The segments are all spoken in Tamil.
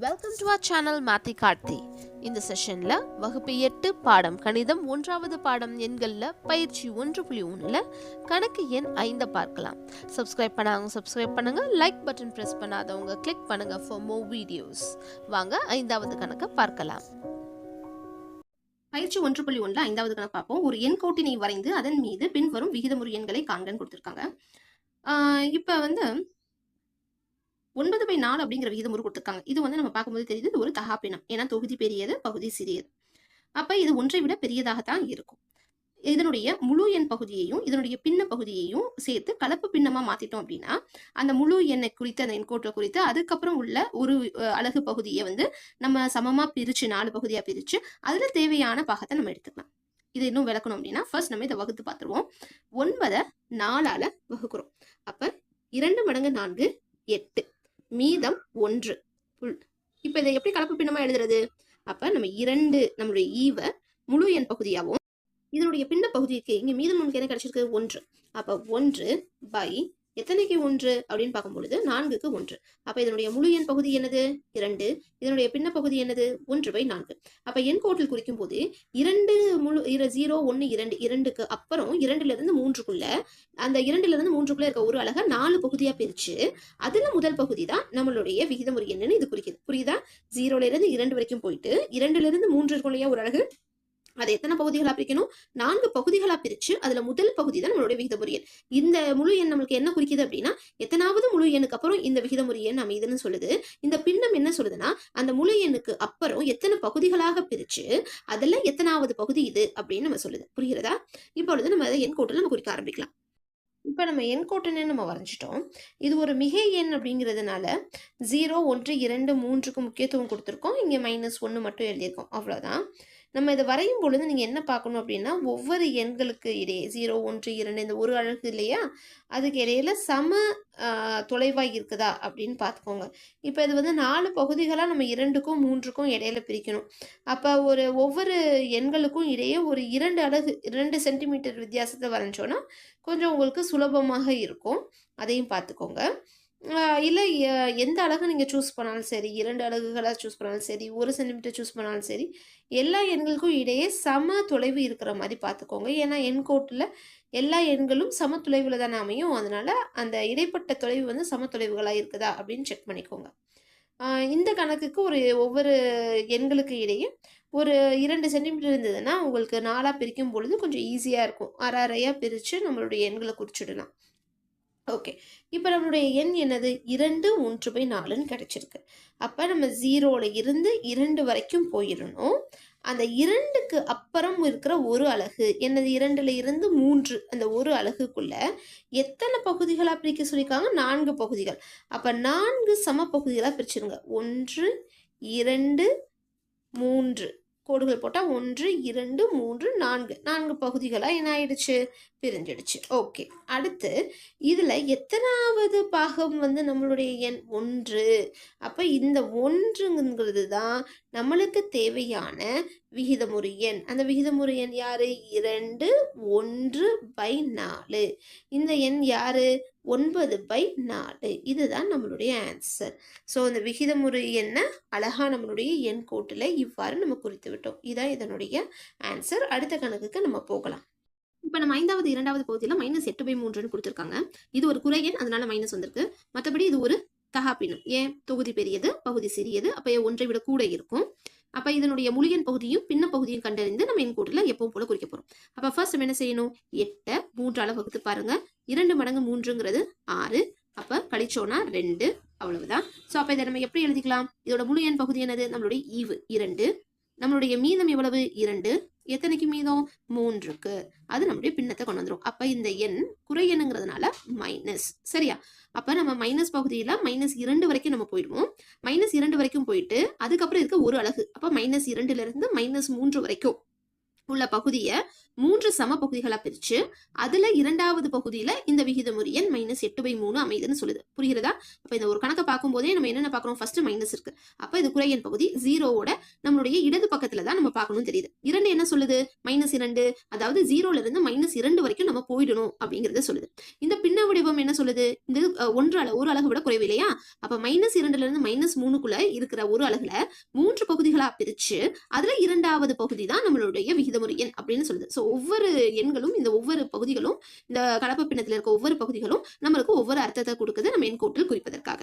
Welcome to our channel Mathi Karthi இந்த செஷனில் வகுப்பு எட்டு பாடம் கணிதம் ஒன்றாவது பாடம் எண்களில் பயிற்சி ஒன்று புள்ளி ஒன்றில் கணக்கு எண் ஐந்தை பார்க்கலாம். சப்ஸ்கிரைப் பண்ணாங்க சப்ஸ்கிரைப் பண்ணுங்க. லைக் பட்டன் ப்ரெஸ் பண்ணாதவங்க கிளிக் பண்ணுங்கள் ஃபார் மோர் வீடியோஸ் வாங்க ஐந்தாவது கணக்கை பார்க்கலாம். பயிற்சி ஒன்று புள்ளி ஒன்றில் ஐந்தாவது கணக்கு பார்ப்போம். ஒரு எண் கோட்டினை வரைந்து அதன் மீது பின்வரும் விகிதமுறை எண்களை காண்கன்னு கொடுத்துருக்காங்க. இப்போ வந்து ஒன்பது பை நாலு அப்படிங்கிற விகிதமுறு கொடுத்துருக்காங்க. இது வந்து நம்ம பார்க்கும்போது தெரியுது இது ஒரு தகாப்பினம். ஏன்னா தொகுதி பெரியது பகுதி சிறியது. அப்போ இது ஒன்றை விட பெரியதாகத்தான் இருக்கும். இதனுடைய முழு எண் பகுதியையும் இதனுடைய பின்ன பகுதியையும் சேர்த்து கலப்பு பின்னமாக மாற்றிட்டோம் அப்படின்னா அந்த முழு எண்ணை குறித்து அந்த எண்கோட்டை குறித்து அதுக்கப்புறம் உள்ள ஒரு அழகு பகுதியை வந்து நம்ம சமமாக பிரித்து நாலு பகுதியாக பிரித்து அதில் தேவையான பாகத்தை நம்ம எடுத்துக்கலாம். இது இன்னும் விளக்கணும் அப்படின்னா ஃபர்ஸ்ட் நம்ம இதை வகுத்து பார்த்துருவோம். ஒன்பதை நாலால் வகுக்கிறோம். அப்போ இரண்டு மடங்கு நான்கு எட்டு. மீதம் ஒன்று. புல். இப்போ இதை எப்படி கலப்பு பின்னமா எழுதுறது? அப்ப நம்ம இரண்டு நம்மளுடைய ஈவை முழு எண் பகுதியாகவும் இதனுடைய பின்ன பகுதிக்கு இங்க மீதம் நமக்கு என்ன கிடைச்சிருக்கு? ஒன்று. அப்போ ஒன்று பை எத்தனைக்கு ஒன்று அப்படின்னு பார்க்கும் பொழுது நான்குக்கு ஒன்று. அப்ப இதனுடைய முழு எண் பகுதி என்னது? இரண்டு. இதனுடைய பின்ன பகுதி என்னது? ஒன்று பை நான்கு. அப்ப எண் கோட்டில் குறிக்கும் போது இரண்டு முழு ஜீரோ ஒன்று இரண்டு இரண்டுக்கு அப்புறம் இரண்டுல இருந்து மூன்றுக்குள்ள அந்த இரண்டுல இருந்து மூன்றுக்குள்ள இருக்க ஒரு அழகா நாலு பகுதியா பிரிச்சு அதுல முதல் பகுதி தான் நம்மளுடைய விகிதமுறை என்னன்னு இது குறிக்குது. புரியுதா? ஜீரோல இருந்து இரண்டு வரைக்கும் போயிட்டு இரண்டுல இருந்து மூன்று இருக்கும் இல்லையா ஒரு அழகு அதை எத்தனை பகுதிகளா பிரிக்கணும்? நான்கு பகுதிகளா பிரிச்சு அதுல முதல் பகுதி தான் நம்மளுடைய விகிதமுறை எண் இந்த முழு எண் நம்மளுக்கு என்ன குறிக்குது அப்படின்னா எத்தனாவது முழு எண்ணுக்கு அப்புறம் இந்த விகிதமுறை எண் அமைதுன்னு சொல்லுது. இந்த பின்னம் என்ன சொல்லுதுன்னா அந்த முழு எண்ணுக்கு அப்புறம் எத்தனை பகுதிகளாக பிரிச்சு அதுல எத்தனாவது பகுதி இது அப்படின்னு நம்ம சொல்லுது. புரிகிறதா? இப்பொழுது நம்ம அதை எண் கோட்டில் நம்ம குறிக்க ஆரம்பிக்கலாம். இப்போ நம்ம எண் கோட்டுன்னு நம்ம வரைஞ்சிட்டோம். இது ஒரு மிகை எண் அப்படிங்கிறதுனால ஜீரோ ஒன்று இரண்டு மூன்றுக்கு முக்கியத்துவம் கொடுத்துருக்கோம். இங்கே மைனஸ் ஒன்று மட்டும் எழுதியிருக்கோம். அவ்வளோதான் நம்ம இதை வரையும் பொழுது நீங்கள் என்ன பார்க்கணும் அப்படின்னா ஒவ்வொரு எண்களுக்கு இடையே ஜீரோ ஒன்று இரண்டு இந்த ஒரு அழகு இல்லையா? அதுக்கு இடையில சம தொலைவாக இருக்குதா அப்படின்னு பார்த்துக்கோங்க. இப்போ இது வந்து நாலு பகுதிகளாக நம்ம இரண்டுக்கும் மூன்றுக்கும் இடையில பிரிக்கணும். அப்போ ஒரு ஒவ்வொரு எண்களுக்கும் இடையே ஒரு இரண்டு அழகு இரண்டு சென்டிமீட்டர் வித்தியாசத்தை வரைஞ்சோன்னா கொஞ்சம் உங்களுக்கு சுலபமாக இருக்கும். அதையும் பார்த்துக்கோங்க. இல்லை எந்த அழகு நீங்கள் சூஸ் பண்ணாலும் சரி இரண்டு அழகுகளாக சூஸ் பண்ணாலும் சரி ஒரு சென்டிமீட்டர் சூஸ் பண்ணாலும் சரி எல்லா எண்களுக்கும் இடையே சம தொலைவு இருக்கிற மாதிரி பார்த்துக்கோங்க. ஏன்னா எண்கோட்டில் எல்லா எண்களும் சம தொலைவில் தானே அமையும். அதனால் அந்த இடைப்பட்ட தொலைவு வந்து சம தொலைவுகளாக இருக்குதா அப்படின்னு செக் பண்ணிக்கோங்க. இந்த கணக்குக்கு ஒரு ஒவ்வொரு எண்களுக்கு இடையே ஒரு இரண்டு சென்டிமீட்டர் இருந்ததுன்னா உங்களுக்கு நாலாக பிரிக்கும் பொழுது கொஞ்சம் ஈஸியாக இருக்கும். அரை அரையாக பிரித்து நம்மளுடைய எண்களை குறிச்சிடலாம். ஓகே இப்போ நம்மளுடைய எண் என்னது? இரண்டு ஒன்று பை நாலுன்னு கிடச்சிருக்கு. அப்போ நம்ம ஜீரோவில் இருந்து இரண்டு வரைக்கும் போயிடணும். அந்த இரண்டுக்கு அப்புறம் இருக்கிற ஒரு அலகு என்னது? இரண்டுல இருந்து மூன்று அந்த ஒரு அலகுக்குள்ள எத்தனை பகுதிகளாக பிரிக்க சொல்லியிருக்காங்க? நான்கு பகுதிகள். அப்போ நான்கு சம பகுதிகளாக பிரிச்சிருங்க. ஒன்று இரண்டு மூன்று. கோடுகள் போட்டால் ஒன்று இரண்டு மூன்று நான்கு. நான்கு பகுதிகளாக என்ன ஆயிடுச்சு? பிரிஞ்சிடுச்சு. ஓகே. அடுத்து இதில் எத்தனாவது பாகம் வந்து நம்மளுடைய எண் ஒன்று? அப்போ இந்த ஒன்றுங்கிறது தான் நம்மளுக்கு தேவையான விகிதமுறு எண் அந்த விகிதமுறு எண் யாரு? இரண்டு ஒன்று பை நாலு. இந்த எண் யாரு? ஒன்பது பை நாலு. இதுதான் நம்மளுடைய ஆன்சர் ஸோ அந்த விகிதமுறு எண்ணை அழகா நம்மளுடைய எண் கோட்டில் இவ்வாறு நம்ம குறித்து விட்டோம். இதான் இதனுடைய ஆன்சர் அடுத்த கணக்குக்கு நம்ம போகலாம். இப்போ நம்ம ஐந்தாவது இரண்டாவது பகுதியில் மைனஸ் எட்டு பை மூன்றுன்னு கொடுத்துருக்காங்க. இது ஒரு குறை எண் அதனால மைனஸ் வந்திருக்கு. மற்றபடி இது ஒரு தகாப்பினம். ஏன்? தொகுதி பெரியது பகுதி சிறியது அப்போ ஒன்றை விட கூட இருக்கும்? அப்போ இதனுடைய முழியன் பகுதியும் பின்ன பகுதியும் கண்டறிந்து நம்ம என் கூட்டில் எப்பவும் போல குறிக்க போகிறோம் அப்போ ஃபர்ஸ்ட் நம்ம என்ன செய்யணும்? எட்டை மூன்றால வகுத்து பாருங்க. இரண்டு மடங்கு மூன்றுங்கிறது ஆறு. அப்போ கழிச்சோன்னா ரெண்டு. அவ்வளவுதான். ஸோ அப்போ இதை நம்ம எப்படி எழுதிக்கலாம்? இதோட முழு எண் பகுதி என்னது? நம்மளுடைய ஈவு இரண்டு. நம்மளுடைய மீதம் எவ்வளவு? இரண்டு. எத்தனைக்கு மீதம்? மூன்றுக்கு. அது நம்முடைய பின்னத்தை கொண்டு வந்துடும் அப்ப இந்த எண் குறை எண்ணுங்கிறதுனால மைனஸ் சரியா? அப்ப நம்ம மைனஸ் பகுதியில மைனஸ் இரண்டு வரைக்கும் நம்ம போயிடுவோம். மைனஸ் இரண்டு வரைக்கும் போயிட்டு அதுக்கப்புறம் இருக்க ஒரு அழகு அப்ப மைனஸ் இரண்டுல இருந்து மைனஸ் மூன்று வரைக்கும். உள்ள பகுதியை மூன்று சம பகுதிகளா பிரிச்சு அதுல இரண்டாவது பகுதியில இந்த விகிதமுறு எண் மைனஸ் எட்டு பை மூணு அமைதுன்னு சொல்லுது. புரிகிறதா? அப்ப இந்த ஒரு கணக்கை பார்க்கும்போதே நம்ம என்னென்ன பார்க்கறோம்? ஃபர்ஸ்ட் மைனஸ் இருக்கு. அப்ப இது குறையன் பகுதி ஜீரோவோட நம்மளுடைய இடது பக்கத்துல தான் நம்ம பார்க்கணும் தெரியுது. இரண்டு என்ன சொல்லுது? மைனஸ் இரண்டு. அதாவது ஜீரோல இருந்து மைனஸ் இரண்டு வரைக்கும் நம்ம போயிடணும் அப்படிங்கறத சொல்லுது. இந்த பின்ன வடிவம் என்ன சொல்லுது? இந்த ஒன்று அளவு ஒரு அழகு விட குறைவு இல்லையா? அப்ப மைனஸ் இரண்டுல இருந்து மைனஸ் மூணுக்குள்ள இருக்கிற ஒரு அலகுல மூன்று பகுதிகளா பிரிச்சு அதுல இரண்டாவது பகுதி தான் நம்மளுடைய விகிதமுறு எண் அப்படின்னு சொல்லுது. ஸோ ஒவ்வொரு எண்களும் இந்த ஒவ்வொரு பகுதிகளும் இந்த கலப்பு பின்னத்தில் இருக்க ஒவ்வொரு பகுதிகளும் நம்மளுக்கு ஒவ்வொரு அர்த்தத்தை கொடுக்குது நம்ம எண்கோட்டில் குறிப்பதற்காக.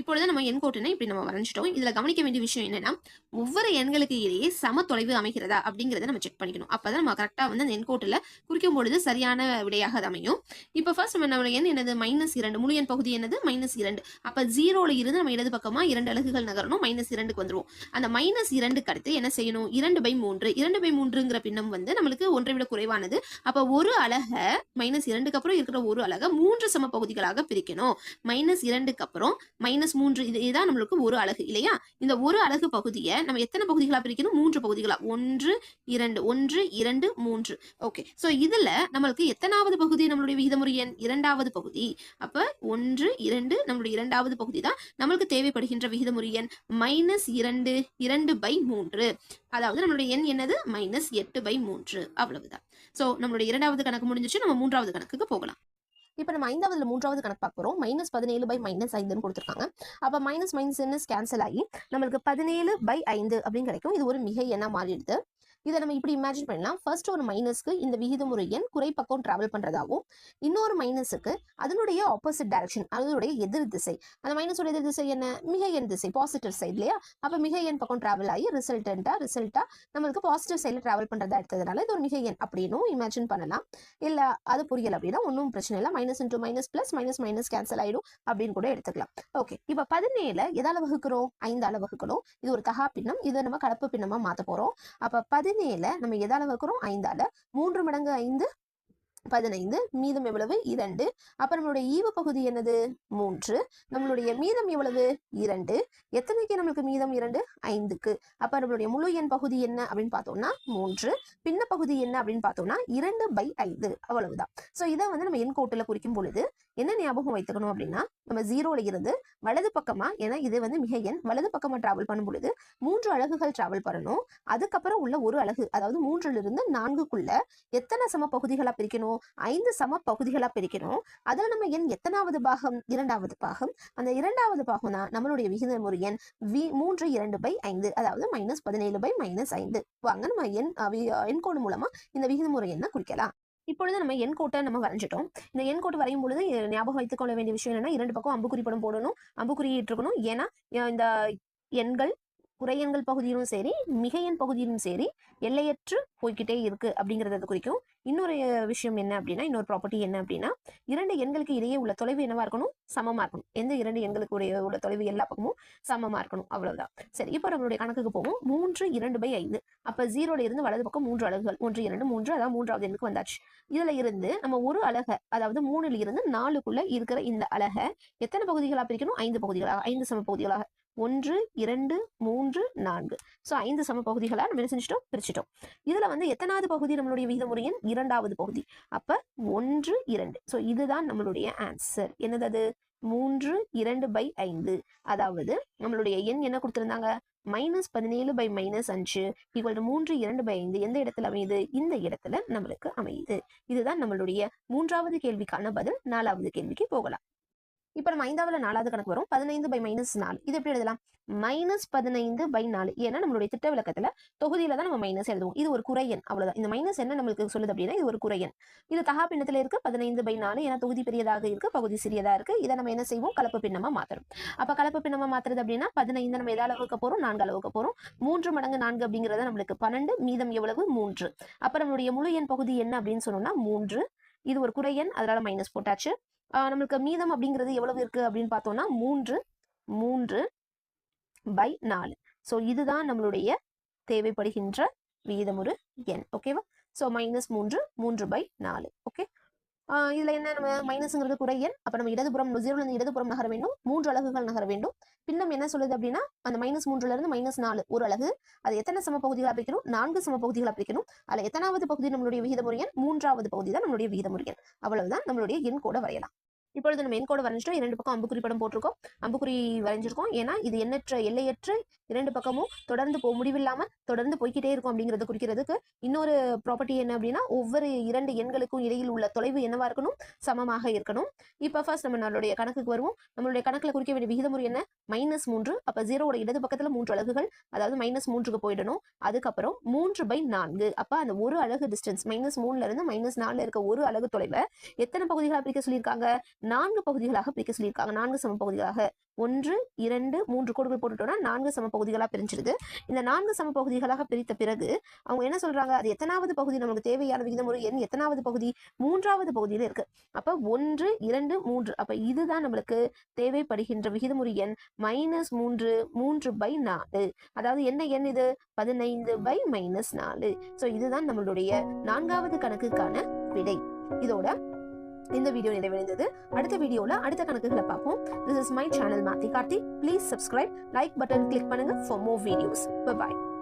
இப்பொழுது நம்ம எண்கோட்டினை இப்படி நம்ம வரைஞ்சிட்டோம். இதுல கவனிக்க வேண்டிய விஷயம் என்னன்னா ஒவ்வொரு எண்களுக்கு இடையே சம தொலைவு அமைகிறதா அப்படிங்கறத நம்ம செக் பண்ணிக்கணும். அப்பதான் நம்ம கரெக்டா வந்து அந்த எண்கோட்டில் குறிக்கும் பொழுது சரியான விடையாக அது அமையும். இப்போ ஃபர்ஸ்ட் நம்ம நம்ம எண் என்னது? மைனஸ் இரண்டு. முழு எண் பகுதி என்னது? மைனஸ் இரண்டு. அப்போ ஜீரோல இருந்து நம்ம இடது பக்கமா இரண்டு அலகுகள் நகரணும். மைனஸ் இரண்டுக்கு வந்துருவோம். அந்த மைனஸ் இரண்டுக்கு அடுத்து என்ன செய்யணும்? இரண்டு பை மூன்று. இரண்டு பை மூன்றுங்கிற பின்னம் வந்து நம்மளுக்கு ஒன்றை விட குறைவானது. அப்போ ஒரு அழகை மைனஸ் இரண்டுக்கு அப்புறம் இருக்கிற ஒரு அழகை மூன்று சம பகுதிகளாக பிரிக்கணும். மைனஸ் இரண்டுக்கு அப்புறம் மைனஸ் மூன்று இது இதுதான் நம்மளுக்கு ஒரு அழகு இல்லையா? இந்த ஒரு அலகு பகுதியை நம்ம எத்தனை பகுதிகளா பிரிக்கணும் மூன்று பகுதிகளா? ஒன்று இரண்டு ஒன்று இரண்டு மூன்று. ஓகே சோ இதுல நம்மளுக்கு எத்தனாவது பகுதி நம்மளுடைய விகிதமுறை எண்? இரண்டாவது பகுதி. அப்ப ஒன்று இரண்டு நம்மளுடைய இரண்டாவது பகுதி தான் நம்மளுக்கு தேவைப்படுகின்ற விகிதமுறை எண். மைனஸ் இரண்டு இரண்டு பை மூன்று. அதாவது நம்மளுடைய எண் என்னது? மைனஸ் எட்டு பை மூன்று. அவ்வளவுதான். சோ நம்மளுடைய இரண்டாவது கணக்கு முடிஞ்சிச்சு. நம்ம மூன்றாவது கணக்குக்கு போகலாம். இப்போ நம்ம ஐந்தாவதுல மூன்றாவது கணக்கு பார்க்க மைனஸ் பதினேழு பை மைனஸ் ஐந்துன்னு கொடுத்துருக்காங்க. அப்போ மைனஸ் மைனஸ் கேன்சல் ஆகி நம்மளுக்கு பதினேழு பை ஐந்து அப்படின்னு கிடைக்கும். இது ஒரு மிக எண்ணா மாறிடுது. இதை நம்ம இப்படி இமேஜின் பண்ணலாம். ஃபர்ஸ்ட் ஒரு மைனஸ்க்கு இந்த விகிதமுறை எண் குறைப்பக்கம் டிராவல் பண்றதாகவும் இன்னொரு மைனஸுக்கு அதனுடைய ஆப்போசிட் டைரக்ஷன் அதனுடைய எதிர் திசை. அந்த மைனஸோட எதிர் திசை என்ன? மிக எண் திசை பாசிட்டிவ் சைடு இல்லையா? அப்போ மிக எண் பக்கம் டிராவல் ஆகி ரிசல்டண்டா ரிசல்ட்டா நம்மளுக்கு பாசிட்டிவ் சைடில் டிராவல் பண்றதா எடுத்ததுனால இது ஒரு மிக எண் அப்படின்னும் இமேஜின் பண்ணலாம். இல்ல அது புரியல அப்படின்னா ஒன்றும் பிரச்சனை இல்லை. Minus into minus plus minus minus cancel ஆயிடும் அப்படின்னு கூட எடுத்துக்கலாம். ஓகே இப்போ பதினேழு எதால வகுக்கிறோம்? ஐந்தால வகுக்கிறோம் இது ஒரு தகா பின்னம். இதை நம்ம கலப்பு பின்னமா மாற்ற போறோம். அப்ப பதினேழு நம்ம எதால வகுக்கிறோம் ஐந்தால மூன்று மடங்கு ஐந்து பதினைந்து மீதம் எவ்வளவு? இரண்டு. அப்ப நம்மளுடைய ஈவு பகுதி என்னது? மூன்று. நம்மளுடைய மீதம் எவ்வளவு? இரண்டு. எத்தனைக்கு நம்மளுக்கு மீதம்? இரண்டு. ஐந்துக்கு. அப்ப நம்மளுடைய முழு எண் பகுதி என்ன அப்படின்னு பார்த்தோம்னா மூன்று. பின்ன பகுதி என்ன அப்படின்னு பார்த்தோம்னா இரண்டு பை ஐந்து. அவ்வளவுதான். சோ இதை வந்து நம்ம எண் கோட்டுல குறிக்கும் பொழுது என்ன ஞாபகம் வைத்துக்கணும் அப்படின்னா நம்ம ஜீரோல இருந்து வலது பக்கமா ஏன்னா இது வந்து மிக எண் வலது பக்கமா டிராவல் பண்ணும் பொழுது மூன்று அழகுகள் டிராவல் பண்ணணும். அதுக்கப்புறம் உள்ள ஒரு அழகு அதாவது மூன்றுல இருந்து நான்குக்குள்ள எத்தனை சம பகுதிகளா பிரிக்கணும்? ஐந்து சம பகுதிகளா பிரிக்கணும். அதில் நம்ம எண் எத்தனாவது பாகம்? இரண்டாவது பாகம். அந்த இரண்டாவது பாகம் தான் நம்மளுடைய விகிதமுறை எண் வி மூன்று இரண்டு பை ஐந்து. அதாவது மைனஸ் பதினேழு பை மைனஸ் ஐந்து. வாங்க நம்ம எண் எண்கோடு மூலமா இந்த விகிதமுறை எண்ணை குறிக்கலாம். இப்பொழுது நம்ம எண் கோட்டை நம்ம வரைஞ்சிட்டோம். இந்த எண் கோட்டு வரையும் பொழுது ஞாபகம் வைத்துக் கொள்ள வேண்டிய விஷயம் என்னன்னா இரண்டு பக்கம் அம்புக்குறி படம் போடணும். அம்புக்குறி இருக்கணும் ஏன்னா இந்த எண்கள் குறையன்கள் பகுதியிலும் சரி மிகையன் பகுதியிலும் சரி எல்லையற்று போய்க்கிட்டே இருக்கு அப்படிங்கறத குறிக்கும். இன்னொரு விஷயம் என்ன அப்படின்னா இன்னொரு ப்ராப்பர்ட்டி என்ன அப்படின்னா இரண்டு எண்களுக்கு இடையே உள்ள தொலைவு என்னவா இருக்கணும்? சமமா இருக்கணும். எந்த இரண்டு எண்களுக்கு உடைய உள்ள தொலைவு எல்லா பக்கமும் சமமா இருக்கணும். அவ்வளவுதான். சரி இப்போ நம்மளுடைய கணக்குக்கு போவோம். மூன்று இரண்டு பை ஐந்து. அப்ப ஜீரோல இருந்து வலது பக்கம் மூன்று அலகுகள். ஒன்று இரண்டு மூன்று அதாவது மூன்றாவது எண்ணுக்கு வந்தாச்சு. இதுல இருந்து நம்ம ஒரு அலகை அதாவது மூணுல இருந்து நாலுக்குள்ள இருக்கிற இந்த அலகை எத்தனை பகுதிகளா பிரிக்கணும்? ஐந்து பகுதிகளாக ஐந்து சம பகுதிகளாக. ஒன்று இரண்டு மூன்று நான்கு. ஸோ ஐந்து சம பகுதிகளா நம்ம என்ன செஞ்சிட்டோம்? பிரிச்சிட்டோம். இதுல வந்து எத்தனாவது பகுதி நம்மளுடைய விகிதமுறையின்? இரண்டாவது பகுதி. அப்ப ஒன்று இரண்டு. ஸோ இதுதான் நம்மளுடைய ஆன்சர் என்னது அது? மூன்று இரண்டு பை ஐந்து. அதாவது நம்மளுடைய எண் என்ன கொடுத்துருந்தாங்க? மைனஸ் பதினேழு பை மைனஸ் அஞ்சு ஈக்குவல் மூன்று இரண்டு பை ஐந்து. எந்த இடத்துல அமையுது? இந்த இடத்துல நம்மளுக்கு அமையுது. இதுதான் நம்மளுடைய மூன்றாவது கேள்விக்கான பதில். நாலாவது கேள்விக்கு போகலாம். இப்போ நம்ம ஐந்தாவது நாலாவது கணக்கு வரும். பதினைந்து பை மைனஸ் நாலு. இது எப்படி எழுதலாம்? மைனஸ் பதினைந்து பை நாலு. ஏன்னா நம்மளுடைய திட்ட விளக்கத்துல தொகுதியில தான் நம்ம மைனஸ் எழுதுவோம். இது ஒரு குறையன் அவ்வளவுதான். இந்த மைனஸ் என்ன நம்மளுக்கு சொல்லுது அப்படின்னா இது ஒரு குறையன் இது தகா பின்னத்துல இருக்கு. பதினைந்து பை நாலு. ஏன்னா தொகுதி பெரியதாக இருக்கு. பகுதி சிறியதா இருக்கு. இதை நம்ம என்ன செய்வோம்? கலப்பு பின்னமா மாத்துறோம் அப்ப கலப்பு பின்னமா மாத்துறது அப்படின்னா பதினைந்து நம்ம எதாவது அளவுக்கு போறோம்? நான்கு அளவுக்கு போறோம். மூன்று மடங்கு நான்கு அப்படிங்கிறத நம்மளுக்கு பன்னெண்டு மீதம் எவ்வளவு? மூன்று. அப்ப நம்மளுடைய முழு எண் பகுதி என்ன அப்படின்னு சொன்னோம்னா மூன்று. இது ஒரு குறையன் அதனால மைனஸ் போட்டாச்சு. நம்மளுக்கு மீதம் அப்படிங்கிறது எவ்வளவு இருக்கு அப்படின்னு பார்த்தோம்னா மூன்று மூன்று பை நாலு. ஸோ இதுதான் நம்மளுடைய தேவைப்படுகின்ற விகிதமுறு எண். ஓகேவா ஸோ மைனஸ் மூன்று மூன்று பை நாலு. ஓகே இதுல என்ன நம்ம மைனஸ்ங்கிறது குறை அப்ப நம்ம இடதுபுறம் ஜீரோல இருந்து இடதுபுறம் நகர வேண்டும். மூன்று அலகுகள் நகர வேண்டும். பின்னம் என்ன சொல்லுது அப்படின்னா அந்த மைனஸ் மூன்றுல இருந்து மைனஸ் நாலு. ஒரு அலகு. அது எத்தனை சம பகுதிகளா பிரிக்கணும்? நான்கு சம பகுதிகளா பிரிக்கணும். அதுல எத்தனாவது பகுதி நம்மளுடைய விகித முறையன் மூன்றாவது பகுதி தான் நம்மளுடைய விகித முறையன் அவ்வளவுதான் நம்மளுடைய எண் கூட வரையலாம். இப்பொழுது நம்ம எண் வரைஞ்சிட்டோம். இரண்டு பக்கம் அம்புக்குறி படம் போட்டிருக்கோம். அம்புக்குறி வரைஞ்சிருக்கோம். ஏன்னா இது எண்ணற்ற எல்லையற்ற இரண்டு பக்கமும் தொடர்ந்து போ முடிவில்லாம தொடர்ந்து போய்க்கிட்டே இருக்கும் அப்படிங்கறத குறிக்கிறதுக்கு இன்னொரு ப்ராப்பர்ட்டி என்ன அப்படின்னா ஒவ்வொரு இரண்டு எண்களுக்கும் இடையில் உள்ள தொலைவு என்னவா இருக்கணும்? சமமாக இருக்கணும். இப்போ ஃபர்ஸ்ட் நம்ம நம்மளுடைய கணக்குக்கு வருவோம். நம்மளுடைய கணக்குல குறிக்க வேண்டிய விகிதமுறை என்ன? மைனஸ் மூன்று. அப்ப ஜீரோவோட இடது பக்கத்துல மூன்று அலகுகள் அதாவது மைனஸ் மூன்றுக்கு போயிடணும். அதுக்கப்புறம் மூன்று பை நான்கு. அப்ப அந்த ஒரு அழகு டிஸ்டன்ஸ் மைனஸ் மூணுல இருந்து மைனஸ் நாலுல இருக்க ஒரு அழகு தொலைவை எத்தனை பகுதிகளாக பிரிக்க சொல்லியிருக்காங்க? நான்கு பகுதிகளாக பிரிக்க சொல்லியிருக்காங்க. நான்கு சம பகுதிகளாக ஒன்று இரண்டு மூன்று கோடுகள் போட்டுட்டோம்னா நான்கு சம பகுதிகளாக பிரிஞ்சிருது. இந்த நான்கு சம பகுதிகளாக பிரித்த பிறகு அவங்க என்ன சொல்றாங்க? அது எத்தனாவது பகுதி நமக்கு தேவையான விகிதமுறை எண் எத்தனாவது பகுதி? மூன்றாவது பகுதியில இருக்கு. அப்ப ஒன்று இரண்டு மூன்று. அப்ப இதுதான் நம்மளுக்கு தேவைப்படுகின்ற விகிதமுறை எண். மைனஸ் மூன்று மூன்று பை நாலு. அதாவது என்ன எண் இது? பதினைந்து பை மைனஸ் நாலு. ஸோ இதுதான் நம்மளுடைய நான்காவது கணக்குக்கான விடை. இதோட இந்த வீடியோ நிறைவடைந்தது. அடுத்த வீடியோல அடுத்த கணக்குகளை பார்ப்போம். This is my channel Mathi Karthi please subscribe like button click பண்ணுங்க ஃபார் மோர் வீடியோஸ் பாய்